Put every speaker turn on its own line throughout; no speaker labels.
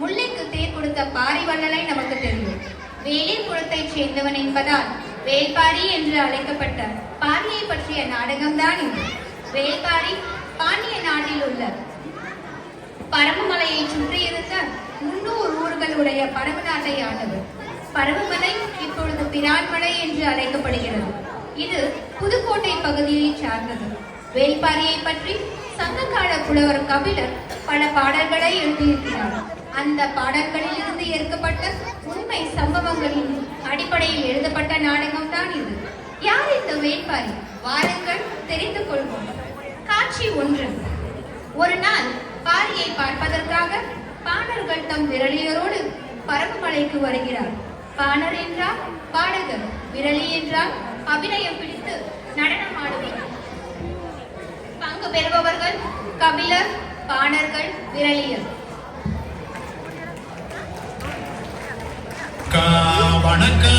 முல்லைக்கு தேர் கொடுத்த பாரிவள்ளலை நமக்கு தெரியும். வேலை குலத்தைச் சேர்ந்தவன் என்பதால் வேல்பாரி என்று அழைக்கப்பட்ட பாரியை பற்றிய நாடகம்தான் இது. வேல்பாரி பாண்டிய நாட்டில் உள்ள பரமமலையை சுற்றியிருந்த முன்னூறு ஊர்களுடைய பரம நாட்டை ஆண்டவர். பரமமலை இப்பொழுது பிரான்மலை என்று அழைக்கப்படுகிறது. இது புதுக்கோட்டை பகுதியை சார்ந்தது. வேல்பாரியை பற்றி சங்ககால புலவர் கபிலர் பல பாடல்களை எழுதியிருக்கிறார். அந்த பாடல்களில் இருந்து ஏற்கப்பட்ட உண்மை சம்பவங்களின் அடிப்படையில் எழுதப்பட்ட நாடகம் தான் இது. யார் இந்த வேட்பாளி வாருங்கள் தெரிந்து கொள்வோம். காட்சி ஒன்று. ஒரு நாள் பாரியை பார்ப்பதற்காக பாணர்கள் தம் விரலியரோடு பரப்புமலைக்கு வருகிறார். பாணர் என்றால் பாடகர் விரலி என்றால் அபிநயம் பிடித்து நடனம் ஆடுபவர் பங்கு பெறுபவர்கள் கபிலர் பாணர்கள் விரலியர்.
வணக்கம்.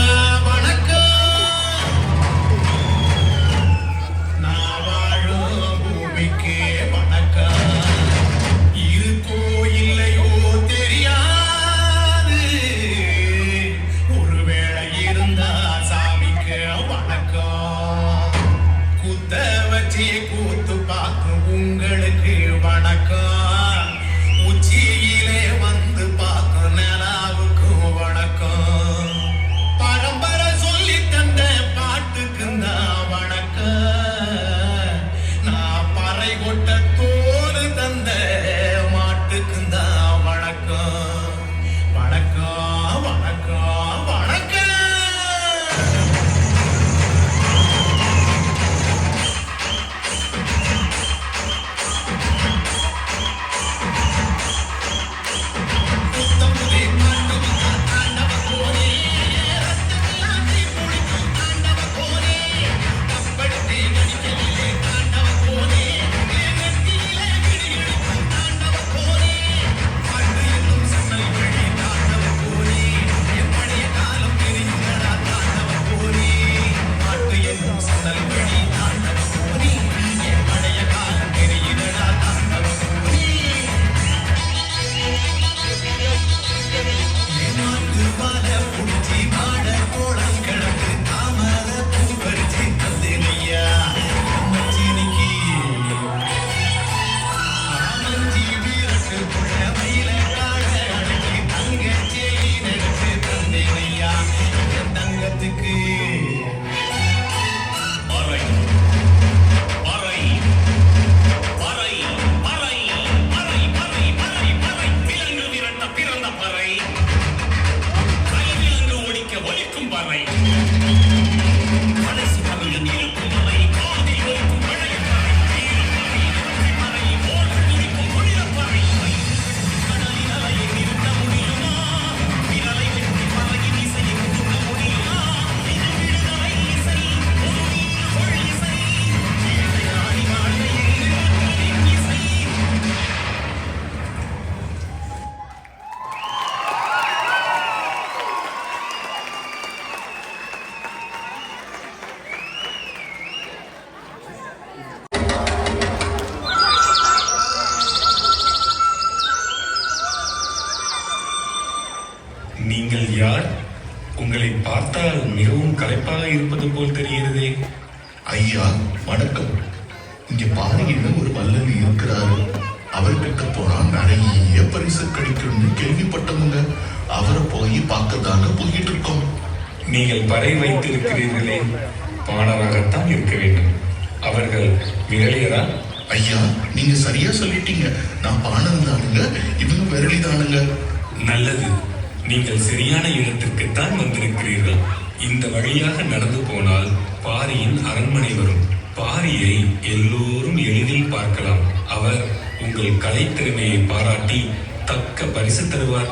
வழியாக நடந்து போனால் பாரியின் அரண்மனை வரும். பாரியை எல்லோரும் எளிதில் பார்க்கலாம். அவர் உங்கள் கலைத்திறமையை பாராட்டி தக்க பரிசு தருவார்.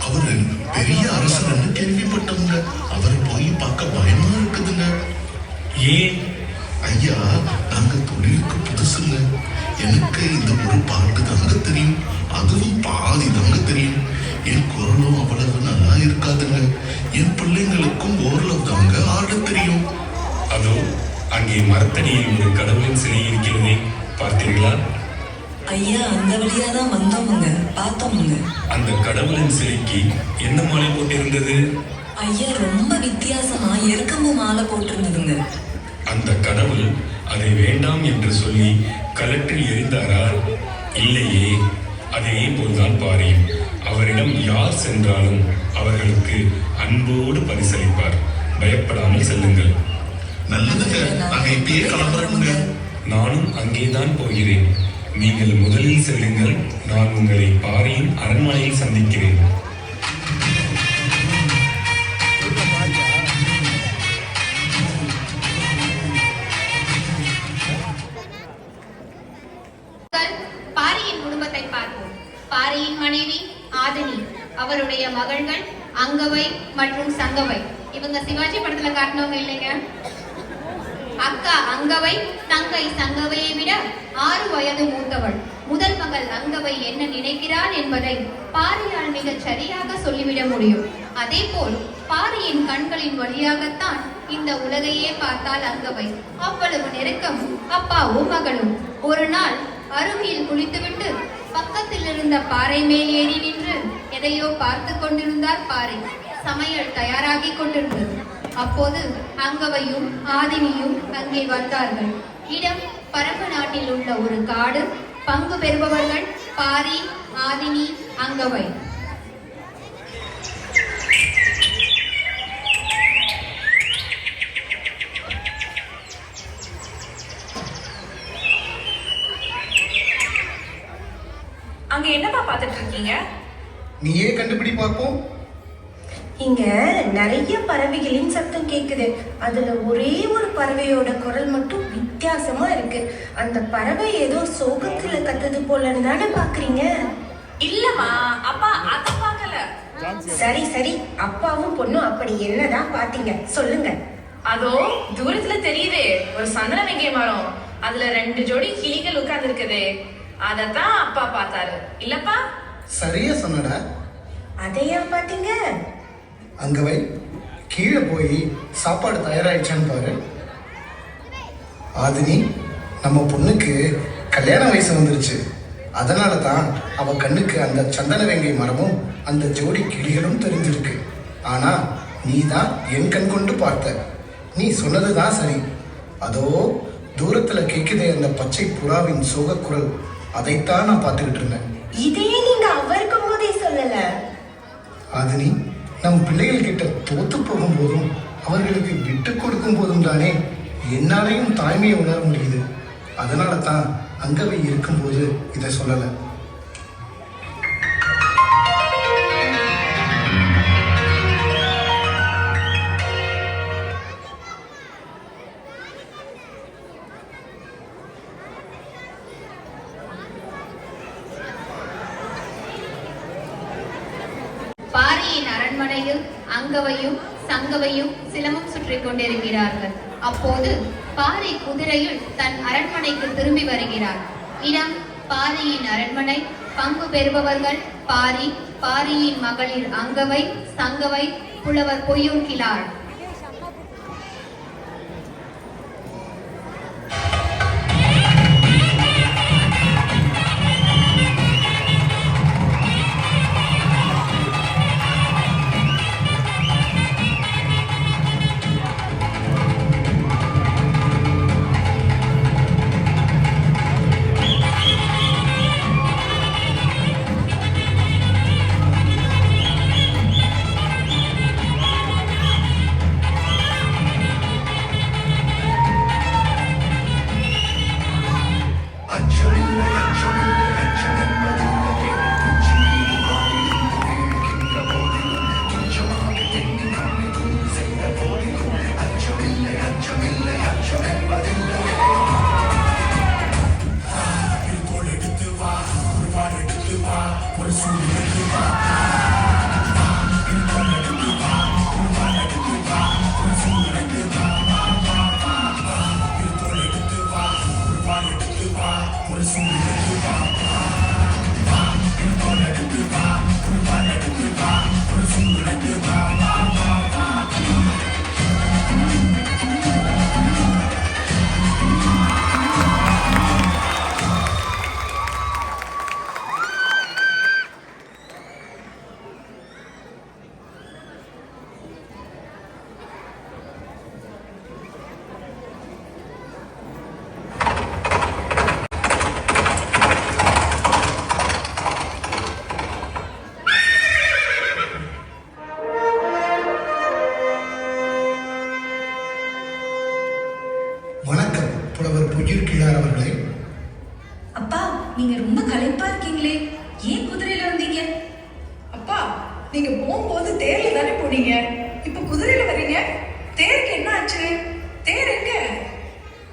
அவரு பெரிய அரசர்னு கேள்விப்பட்டவங்க அவரை போய் பார்க்க பயமா இருக்குதுங்க.
ஏன்?
ஐயா நாங்க தொழிலுக்கு புதுசுங்க. எனக்கு இந்த ஒரு பாட்டு தாங்க தெரியும். அதுவும் பாதி தாங்க தெரியும். என் குரலும் அவ்வளவு நல்லா இருக்காதுங்க. என் பிள்ளைங்களுக்கும் ஓரளவு தாங்க ஆட தெரியும்.
அதோ அங்கே மரத்தடியில் ஒரு கடவுளின் சிலை இருக்கிறதே. பார்த்தீர்களா?
ஐயா அந்த வழியா தான் வந்தோமுங்க. பார்த்தோமுங்க.
அந்த கடவுளின் சிலைக்கு என்ன மாலை போட்டிருந்தது?
ஐயா ரொம்ப வித்தியாசமா எருக்கம்பு மாலை போட்டிருந்ததுங்க.
அந்த கடவுள் அதை வேண்டாம் என்று சொல்லி கலற்றில் எரிந்தாரா? இல்லையே அதே போல்தான் பாரியும் அவரிடம் யார் சென்றாலும் அவர்களுக்கு அன்போடு பரிசளிப்பார். பயப்படாமல் செல்லுங்கள்.
நல்லதுங்க நாங்க இப்பயே கிளம்புறோமுங்க
நானும் அங்கேதான் போகிறேன். நீங்கள் முதலில் செல்லுங்கள். நான் உங்களை பாரியின் அரண்மனையில் சந்திக்கிறேன்.
சிவாஜி படத்துல காட்டினவங்க இல்லைங்க? அக்கா அங்கவை தங்கை சங்கவையை விட ஆறு வயது மூத்தவள். முதல் மகள் அங்கவை என்ன நினைக்கிறாள் என்பதை பாரியால் மிகச் சரியாக சொல்லிவிட முடியும். அதேபோல் பாரியின் கண்களின் வழியாகத்தான் இந்த உலகையே பார்த்தால் அங்கவை. அவ்வளவு நெருக்கம் அப்பாவும் மகளும். ஒரு நாள் அருவியில் குளித்துவிட்டு பக்கத்தில் இருந்த பாறை மேல் ஏறி நின்று எதையோ பார்த்து கொண்டிருந்தார் பாறை சமையல் தயாராகி கொண்டிருந்தது. அப்போது அங்கவையும் ஆதினியும் அங்கே வந்தார்கள். இடம் பரம்பு நாட்டில் உள்ள ஒரு காடு. பங்கு பெறுபவர்கள் பாரி ஆதினி அங்கவை.
அங்க என்னப்பா பார்த்துட்டு இருக்கீங்க?
நீயே கண்டுபிடி பார்ப்போம்
இங்க நிறைய பறவைகளின் சத்தம் கேக்குது. அதுல ஒரே ஒரு பறவையோட குரல் மட்டும் வித்தியாசமா இருக்கு. அந்த பறவை ஏதோ சோகத்துல கத்துது போலன்னு தானே பாக்குறீங்க?
இல்லம்மா அப்பா அத பார்க்கல.
சரி சரி. அப்பாவும் பொண்ணும் அப்படி என்னதான் பாத்தீங்க? சொல்லுங்க.
அதோ தூரத்துல தெரியுதே. ஒரு சந்தன வெங்கை மரம் அதுல ரெண்டு ஜோடி கிளிகள் உட்கார்ந்து இருக்குதே அதத்தான் அப்பா பார்த்தாரு. இல்லப்பா?
சரியா சொன்னடா.
அதையா பாத்தீங்க?
அங்க வை. கீழே போய் சாப்பாடு தயாராயிடுச்சான்னு பாரு. ஆதினி நம்ம பொண்ணுக்கு கல்யாண வயசு வந்துருச்சு. அதனால தான் அவ கண்ணுக்கு அந்த சந்தன வெங்கை மரமும் அந்த ஜோடி கிளிகளும் தெரிஞ்சிருக்கு. ஆனா நீ தான் என் கண் கொண்டு பார்த்த. நீ சொன்னது தான் சரி. அதோ தூரத்துல கேக்குதே அந்த பச்சை புறாவின் சோகக்குரல் அதைத்தான் நான் பார்த்துக்கிட்டு இருந்தேன்.
இதையே நீங்க அவருக்கும் போதே சொல்லல.
ஆதினி நம் பிள்ளைகள் கிட்ட தோத்து போகும்போதும் அவர்களுக்கு விட்டு கொடுக்கும் போதும் தானே என்னாலையும் தாய்மையை உணர முடியுது. அதனால தான் அங்கவை இருக்கும்போது இதை சொல்லலை.
அப்போது பாரி குதிரையில் தன் அரண்மனைக்கு திரும்பி வருகிறார். இடம் பாரியின் அரண்மனை பங்கு பெறுபவர்கள் பாரி பாரியின் மகளிர் அங்கவை சங்கவை புலவர் பொய்யூர்
புலவர் பொய்யூர் கிழார் அவர்களே.
அப்பா நீங்க ரொம்ப களைப்பா இருக்கீங்களே. ஏன் குதிரையில வந்தீங்க?
அப்பா நீங்க போகும்போது தேர்ல தானே போனீங்க? இப்ப குதிரையில வர்றீங்க? தேருக்கு என்ன ஆச்சு? தேர் எங்க?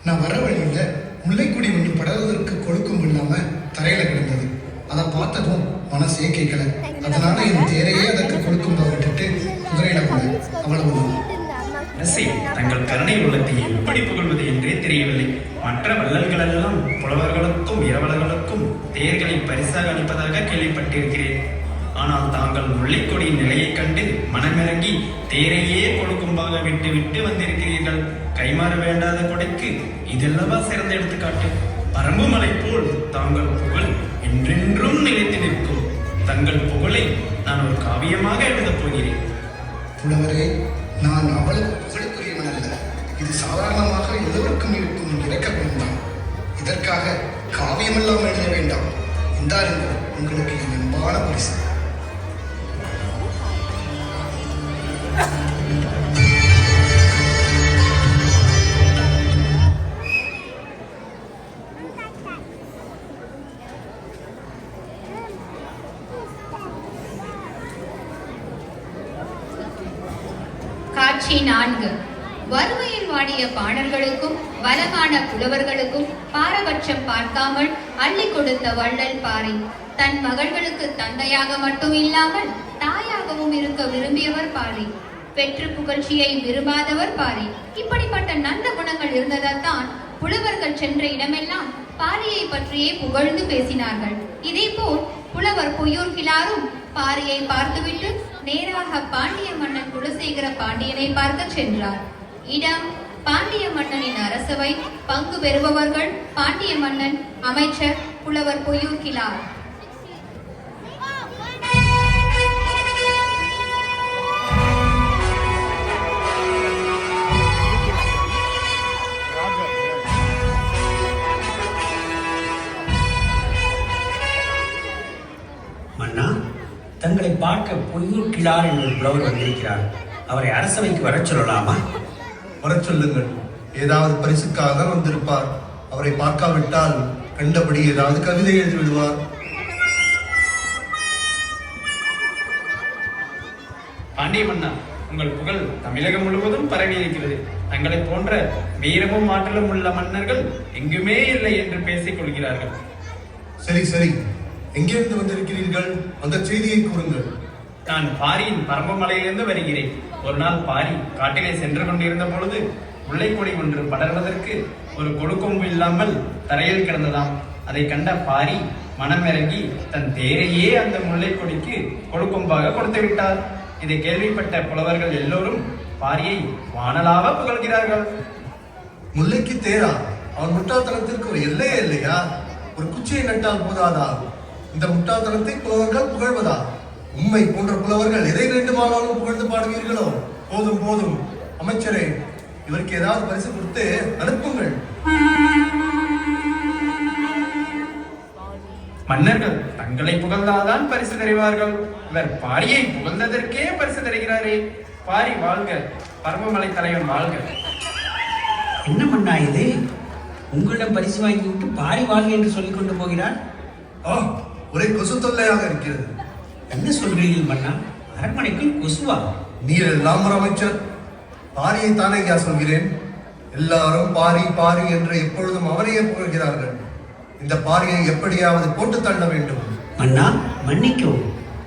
நான் வர வழியில முல்லைக்குடி ஒன்று படர்வதற்கு கொழுக்கும் இல்லாம தரையில கிடந்தது. அதை பார்த்ததும் மனசே கேட்கல. அதனால என் தேரையே அதற்கு கொடுக்கும் விட்டுட்டு குதிரையில போனேன். அவ்வளவுதான்.
அரசே தங்கள் கருணை உள்ளத்தை எப்படி புகழ்வது என்றே தெரியவில்லை. மற்ற வள்ளல்களெல்லாம் புலவர்களுக்கும் இரவலர்களுக்கும் தேர்களை பரிசாக அளிப்பதாக கேள்விப்பட்டிருக்கிறேன். ஆனால் தாங்கள் முல்லைக்கொடியின் நிலையைக் கண்டு மனமிறங்கி தேரையே கொடுக்கும்பாக விட்டு விட்டு வந்திருக்கிறீர்கள். கைமாற வேண்டாத கொடைக்கு இதெல்லவா சிறந்த எடுத்துக்காட்டு. பரம்பு மலை போல் தாங்கள் புகழ் என்றென்றும் நிலைத்து நிற்கும். தங்கள் புகழை நான் ஒரு காவியமாக எழுதப் போகிறேன்.
புலவரே நான் அவ்வளவு புகழுக்குரியவன் அல்ல. இது சாதாரணமாக எல்லோருக்கும் இருக்கும் இறக்க வேண்டாம். இதற்காக காவியமெல்லாம் எழுத வேண்டாம். இந்தாருங்கள் உங்களுக்கு என் அன்பான பரிசு.
வளமான புலவர்களுக்கும் பாரபட்சம் பார்க்காமல் அள்ளி கொடுத்த வள்ளல் பாரி தன் மகள்களுக்கு தந்தையாக மட்டும் இல்லாமல் தாயாகவும் இருக்க விரும்பியவர் பாரி பெற்று புகழ்ச்சியை விரும்பாதவர் பாரி இப்படிப்பட்ட நல்ல குணங்கள் இருந்ததால் தான் புலவர்கள் சென்ற இடமெல்லாம் பாரியை பற்றியே புகழ்ந்து பேசினார்கள். இதேபோல் புலவர் பொய்யூர் கிளாரும் பாரியை பார்த்துவிட்டு நேராக பாண்டிய மன்னன் குலசேகர பாண்டியனை பார்க்க சென்றார். இடம் பாண்டிய மன்னனின் அரசவை பங்கு பெறுபவர்கள் பாண்டிய மன்னன் அமைச்சர் புலவர் பொய்யூர் கிளார்
மன்னா தங்களை பார்க்க பொய்யூர் கிழார் என்று புலவர் வந்திருக்கிறார். அவரை அரசவைக்கு வரச் சொல்லலாமா?
வரச் சொல்லுங்கள். ஏதாவது பரிசுக்காக வந்திருப்பார். அவரை பார்க்காவிட்டால் கண்டபடி ஏதாவது கவிதை எழுதி விடுவார்
பாண்டிய மன்னா உங்கள் புகழ் தமிழகம் முழுவதும் பரவி இருக்கிறது. தங்களை போன்ற வீரமும் ஆற்றலும் உள்ள மன்னர்கள் எங்குமே இல்லை என்று பேசிக் கொள்கிறார்கள்.
சரி சரி. எங்கிருந்து வந்திருக்கிறீர்கள்? அந்த செய்தியை கூறுங்கள்.
நான் பாரியின் பரம்பமலையிலிருந்து வருகிறேன். ஒரு நாள் பாரி காட்டிலே சென்று கொண்டிருந்த பொழுது முல்லைக்கொடி ஒன்று படர்வதற்கு ஒரு கொடுக்கொம்பு இல்லாமல் தரையில் கிடந்ததாம். அதை கண்ட பாரி மனமிறங்கி தன் தேரையே அந்த முல்லைக்கொடிக்கு கொடுக்கொம்பாக கொடுத்து விட்டார். இதை கேள்விப்பட்ட புலவர்கள் எல்லோரும் பாரியை வானலாக புகழ்கிறார்கள்.
முல்லைக்கு தேரா? அவன் முட்டாள்தனத்திற்கு ஒரு எல்லையே இல்லையா? ஒரு குச்சியை நட்டால் போதாதா? இந்த முட்டாள்தனத்தை புலவர்கள் புகழ்வதா? உண்மை போன்ற புலவர்கள் எதை வேண்டுமானாலும் புகழ்ந்து பாடுவீர்களோ? போதும் போதும். அமைச்சரே இவருக்கு ஏதாவது பரிசு கொடுத்து அனுப்புங்கள்.
மன்னர்கள் தங்களை புகழ்ந்தாதான் பரிசு தருவார்கள். இவர் பாரியை புகழ்ந்ததற்கே பரிசு தருகிறாரே. பாரி வாழ்க. பரமமலை தலைவன் வாழ்க.
என்ன மன்னா இது? உங்களிடம் பரிசு வாங்கி விட்டு பாரி வாழ்க என்று சொல்லிக் கொண்டு போகிறார்?
ஒரே கொசு தொல்லையாக இருக்கிறது.
என்ன சொல்கிறீர்கள் மன்னா? அரண்மனைக்குள் கொசுவா?
நீர் எல்லாம் அமைச்சர். பாரியை தானே ஐயா சொல்கிறேன். எல்லாரும் பாரி பாரி என்று எப்பொழுதும் அவரையே புகழ்கிறார்கள். இந்த பாரியை எப்படியாவது போட்டு தள்ள வேண்டும்.
மன்னா மன்னிக்கவும்.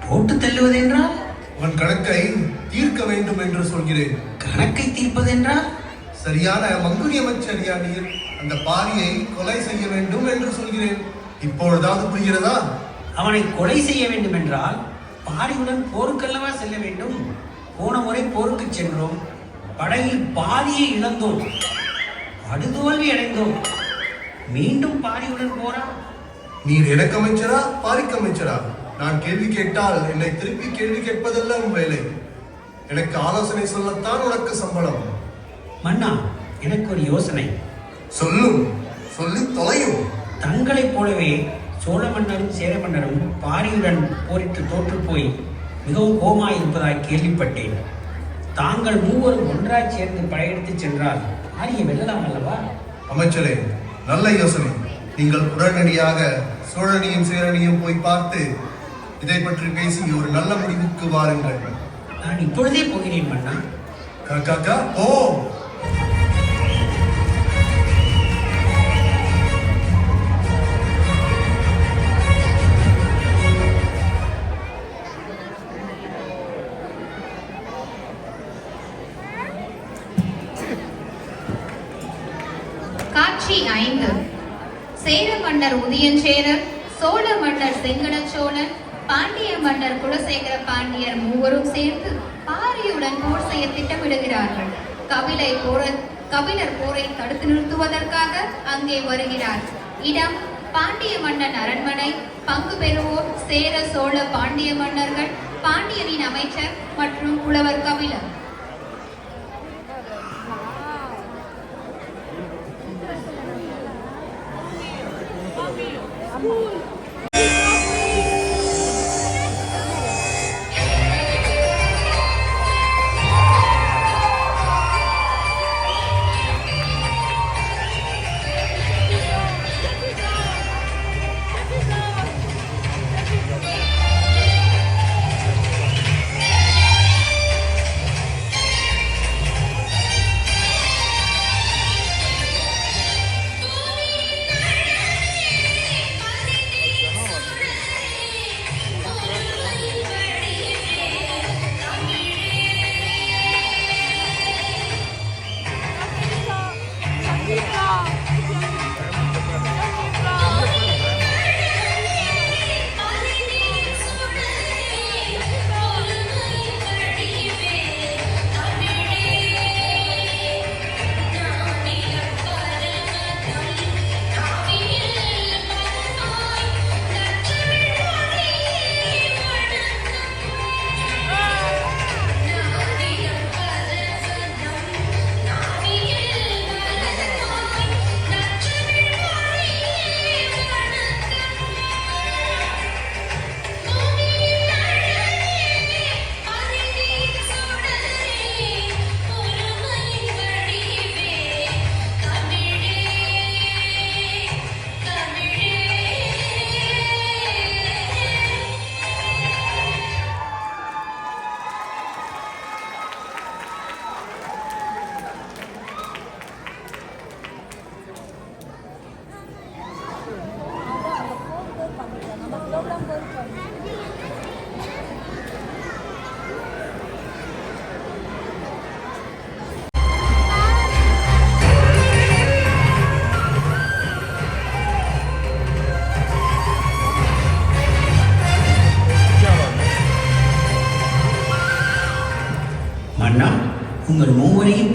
போட்டு தள்ளுவது என்றால்
அவன் கணக்கை தீர்க்க வேண்டும் என்று சொல்கிறேன்.
கணக்கை தீர்ப்பதென்றால்?
சரியான மங்குனி அமைச்சர் ஐயா நீர் அந்த பாரியை கொலை செய்ய வேண்டும் என்று சொல்கிறேன். இப்பொழுதாவது புரிகிறதா?
அவனை கொலை செய்ய வேண்டும் என்றால் பாரியுடன் போருக்கல்லவா செல்ல வேண்டும்? போன முறை போருக்கு சென்றோம். படையில் பாதியை இழந்தோம். படுதோல்வி அடைந்தோம். மீண்டும் பாரியுடன் போரா
நீர் எனக்கு அமைச்சரா பாரிக்கு அமைச்சரா நான் கேள்வி கேட்டால் என்னை திருப்பி கேள்வி கேட்பதல்ல உன் வேலை. எனக்கு ஆலோசனை சொல்லத்தான் உனக்கு சம்பளம்.
மன்னா எனக்கு ஒரு யோசனை.
சொல்லும் சொல்லி தொலையும்.
தங்களைப் போலவே சோழ மன்னரும் சேர மன்னரும் பாரியுடன் போரிட்டு தோற்று போய் மிகவும் கோமாயிருப்பதாய் கேள்விப்பட்டேன். தாங்கள் மூவரும் ஒன்றாய் சேர்ந்து படையெடுத்து சென்றால் பாரியை வெல்லலாம் அல்லவா?
அமைச்சரே நல்ல யோசனை. நீங்கள் உடனடியாக சோழனையும் சேரனையும் போய் பார்த்து இதை பற்றி பேசி ஒரு நல்ல முடிவுக்கு வாருங்கள்.
நான் இப்பொழுதே போகிறேன் மன்னா.
காக்கா ஓ
மன்னர் உதயஞ்சேரர் சோழ மன்னர் செங்கட சோழன் பாண்டிய மன்னர் குலசேகர பாண்டியர் மூவரும் சேர்ந்து பாரியுடன் போர் செய்ய திட்டமிடுகிறார்கள். கபிலை போர கபிலர் போரை தடுத்து நிறுத்துவதற்காக அங்கே வருகிறார். இடம் பாண்டிய மன்னன் அரண்மனை பங்கு பெறுவோர் சேர சோழ பாண்டிய மன்னர்கள் பாண்டியனின் அமைச்சர் மற்றும் புலவர் கபிலர்.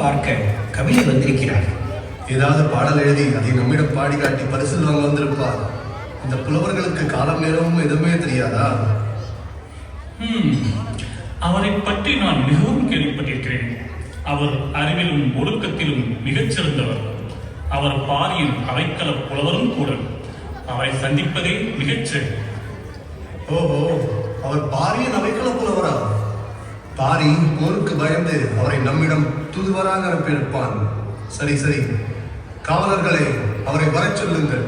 பார்க்க கபிலை வந்திருக்கிறார்.
ஏதாவது பாடல் எழுதி அதை நம்மிடம் பாடி காட்டி பரிசில் வாங்க வந்திருப்பார். இந்த புலவர்களுக்கு காலம் நேரமும் எதுவுமே தெரியாதா?
ஹம், அவரைப் பற்றி நான் மிகவும் கேள்விப்பட்டிருக்கிறேன். அவர் அறிவிலும் ஒழுக்கத்திலும் மிகச்சிறந்தவர். அவர் பாரியின் அவைக்கள புலவரும் கூட. அவரை சந்திப்பதே மிகச்சரி
ஓஹோ அவர் பாரியின் அவைக்கள புலவரா? பாரி போருக்கு பயந்து அவரை நம்மிடம் தூதுவராக அனுப்பியிருப்பான். சரி சரி. காவலர்களே அவரை வரச் சொல்லுங்கள்.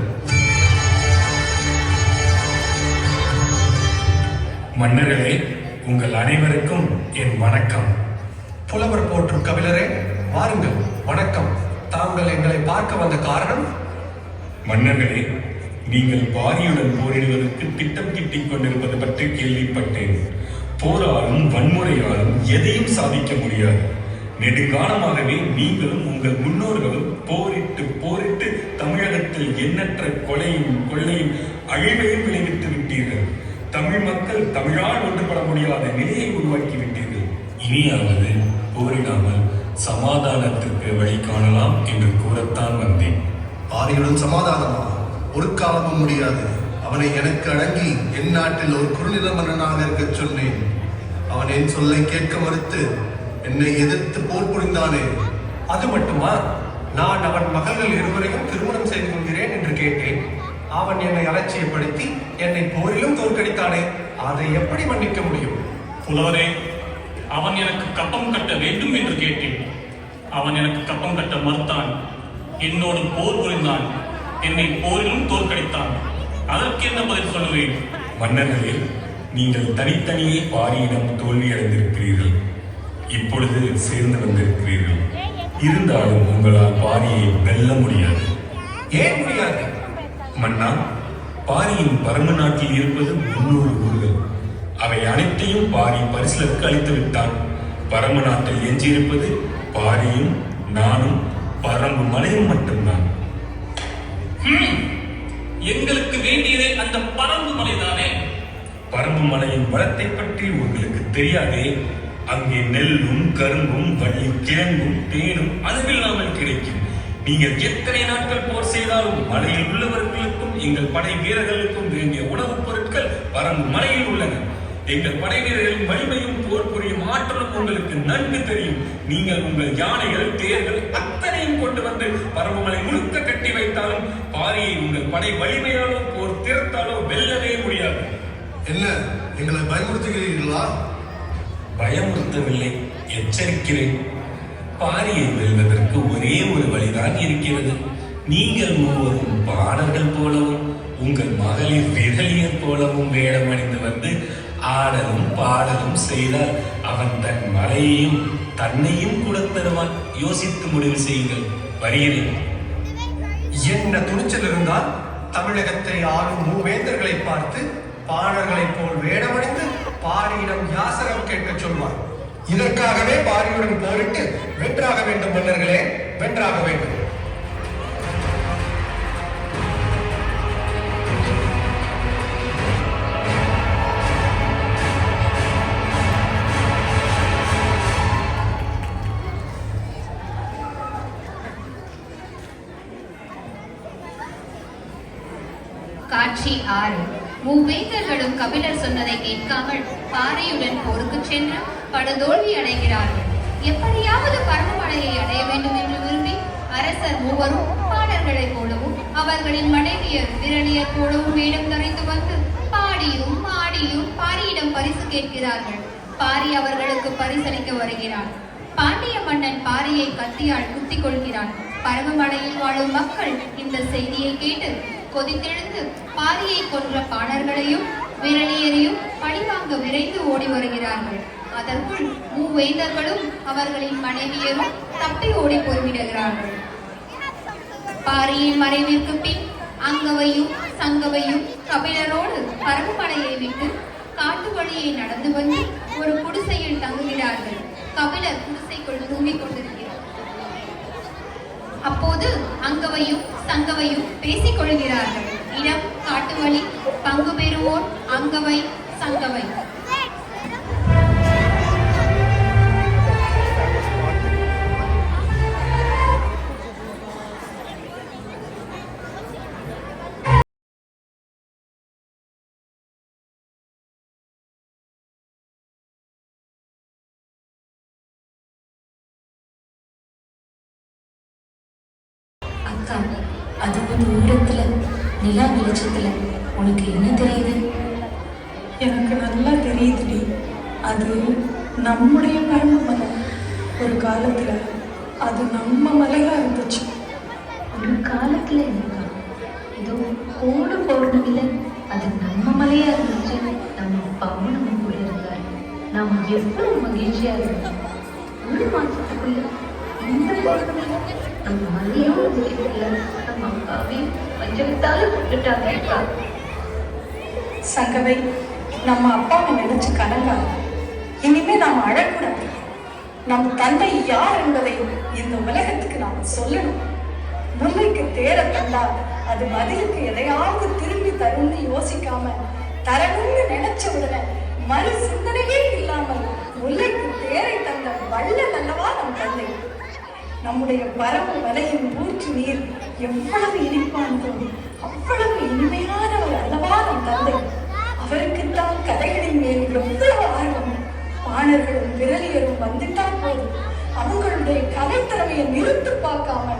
மன்னர்களே உங்கள் அனைவருக்கும் என் வணக்கம்.
புலவர் போற்றும் கபிலரே வாருங்கள். வணக்கம். தாங்கள் எங்களை பார்க்க வந்த காரணம்?
மன்னர்களே நீங்கள் பாரியுடன் போரிடுவதற்கு திட்டம் கிட்டிக் கொண்டிருப்பது பற்றி கேள்விப்பட்டேன். போராலும் வன்முறையாலும் எதையும் சாதிக்க முடியாது. நெடுங்காலமாகவே நீங்களும் உங்கள் முன்னோர்களும் போரிட்டு போரிட்டு தமிழகத்தில் எண்ணற்ற கொலையும் கொள்ளையும் அழிவையும் விளைவித்து விட்டீர்கள். தமிழ் மக்கள் தமிழால் ஒன்றுபட முடியாத நிலையை உருவாக்கி விட்டீர்கள். இனியாவது போரிடாமல் சமாதானத்திற்கு வழி காணலாம் என்று கூறத்தான் வந்தேன்.
பாரியுடன் சமாதானமா? ஒரு காலமும் முடியாது. அவனை எனக்கு அடங்கி என் நாட்டில் ஒரு குறுநில மன்னனாக இருக்கச் சொன்னேன். அவன் என் சொல்லை கேட்க மறுத்து என்னை எதிர்த்து போர் புரிந்தானே.
அது மட்டுமா? நான் அவன் மகள்கள் இருவரையும் திருமணம் செய்து கொள்கிறேன் என்று கேட்டேன். அவன் என்னை அலட்சியப்படுத்தி என்னை போரிலும் தோற்கடித்தானே. அதை எப்படி மன்னிக்க முடியும்?
புலவரே அவன் எனக்கு கப்பம் கட்ட வேண்டும் என்று கேட்டேன். அவன் எனக்கு கப்பம் கட்ட மறுத்தான். என்னோடு போர் புரிந்தான். என்னை போரிலும் தோற்கடித்தான். அதற்கு என்ன பதில் சொல்லுவேன்?
மன்னர்களே நீங்கள் தனித்தனியே பாரியிடம் தோல்வியடைந்திருக்கிறீர்கள். இப்பொழுது சேர்ந்து வந்திருக்கிறீர்கள். இருந்தாலும் உங்களால் பாரியை வெல்ல முடியாது.
ஏன் முடியாது?
மன்னா பாரியின் பரம நாட்டில் இருப்பது முன்னூறு ஊர்கள். அவை அனைத்தையும் பாரி பரிசலுக்கு அளித்து விட்டான் பரம நாட்டில் எஞ்சியிருப்பது பாரியும் நானும் பரம்பு மலையும் மட்டும்தான்.
ஹம், எங்களுக்கு வேண்டியதே அந்த பரம்பு மலைதானே?
பரம்பு மலையின் வளத்தை பற்றி உங்களுக்கு தெரியாதே அங்கே நெல்லும் கரும்பும் வள்ளி கிழங்கும் தேனும் அளவில்லாமல் கிடைக்கும். நீங்கள் எத்தனை நாட்கள் போர் செய்தாலும் மலையில் உள்ளவர்களுக்கும் எங்கள் படை வீரர்களுக்கும் வேண்டிய உணவுப் பொருட்கள் பரம்பு மலையில் உள்ளன. எங்கள் படை வலிமையும் போர் புரியும் ஆற்றலும் உங்களுக்கு நன்கு தெரியும். நீங்கள் உங்கள் யானைகள் தேர்கள் அத்தனையும் கொண்டு வந்து பரம்புமலை முழுக்க கட்டி வைத்தாலும் பாரியை உங்கள் படை வலிமையாலோ போர் திறத்தாலோ வெல்லவே முடியாது.
என்ன? எங்களை பயமுறுத்துகிறீர்களா?
பயமுறுத்தவில்லை. எச்சரிக்கிறேன். பாரியை வெல்வதற்கு ஒரே ஒரு வழிதான் இருக்கிறது. நீங்கள் மூவரும் பாடர்கள் போலவும் உங்கள் மகளிர் விரலியர் போலவும் வேடம் அணிந்து வந்து ஆடலும் பாடலும் செய்தால் அவன் தன் மலையையும் தன்னையும் கூட தருவான் யோசித்து முடிவு செய்யுங்கள். வருகிறேன்
என்ன துணிச்சல் இருந்தால் தமிழகத்தை ஆளும் மூவேந்தர்களை பார்த்து பாடல்களைப் போல் வேடமடைந்து பாரியிடம் யாசகம் கேட்கச் சொல்வார். இதற்காகவே பாரியுடன் போரிட்டு வென்றாக வேண்டும் மன்னர்களே வென்றாக வேண்டும்.
காட்சி ஆறு மூவேந்தர்களும் கபிலர் சொன்னதை கேட்காமல் பாறையுடன் போருக்கு சென்று படுதோல்வி அடைகிறார்கள். எப்படியாவது பரமமலையை அடைய வேண்டும் என்று விரும்பி அரசர் மூவரும் பாடல்களைப் போலவும் அவர்களின் மனைவியர் விரலியர் போலவும் வேடம் தரைந்து வந்து பாடியும் ஆடியும் பாரியிடம் பரிசு கேட்கிறார்கள். பாரி அவர்களுக்கு பரிசளிக்க வருகிறார் பாண்டிய மன்னன் பாரியை கத்தியால் குத்திக் கொள்கிறான். பரமமலையில் வாழும் மக்கள் இந்த செய்தியை கேட்டு கொதித்தெழுந்து பாரியை கொன்ற பாணர்களையும் விரலியரையும் பழிவாங்க விரைந்து ஓடி வருகிறார்கள். அதற்குள் மூவேந்தர்களும் அவர்களின் மனைவியரும் தப்பி ஓடி போய்விடுகிறார்கள். பாரியின் மறைவிற்கு பின் அங்கவையும் சங்கவையும் கபிலரோடு பரம்பலையை விட்டு காட்டு வழியை நடந்து வந்து ஒரு குடிசையில் தங்குகிறார்கள். கபிலர் குடிசைக்குள் தூங்கிக் கொண்டிருக்கிறார். அப்போது அங்கவையும் தங்கவையும் பேசிக் கொள்கிறார்கள். இடம் காட்டுவழி பங்கு பெறுவோர் அங்கவை சங்கவை.
நாம் எவ்வளவு மகிழ்ச்சியா இருந்தோம் ஒரு மாசத்துக்குள்ள இந்த நம்ம மலையோட நம்ம அக்காவையும் பஞ்சத்தால விட்டுட்டாங்க
சங்கவை நம்ம அப்பாவை நினைச்சு கலங்காது. இனிமே நாம் அழக்கூடாது. நம் தந்தை யார் என்பதை இந்த உலகத்துக்கு நாம் சொல்லணும். முல்லைக்கு தேர தந்தா அது பதிலுக்கு எதையாவது திரும்பி தரும்னு யோசிக்காம தரணும்னு நினைச்ச உடனே மறு சிந்தனையே இல்லாமல் முல்லைக்கு தேரை தந்த வள்ளல் அல்லவா நம் தந்தை. நம்முடைய பரம மலையின் ஊற்று நீர் எவ்வளவு இனிப்பானதோ அவ்வளவு இனிமையானவர் அல்லவா நம் தந்தை. அவருக்குத்தான் கதைகளின் மேல் எவ்வளவு ஆர்வம். பாணர்களும் விரலியரும் வந்துட்டால் போதும். அவங்களுடைய கலைத்திறமையை நிறுத்து பார்க்காம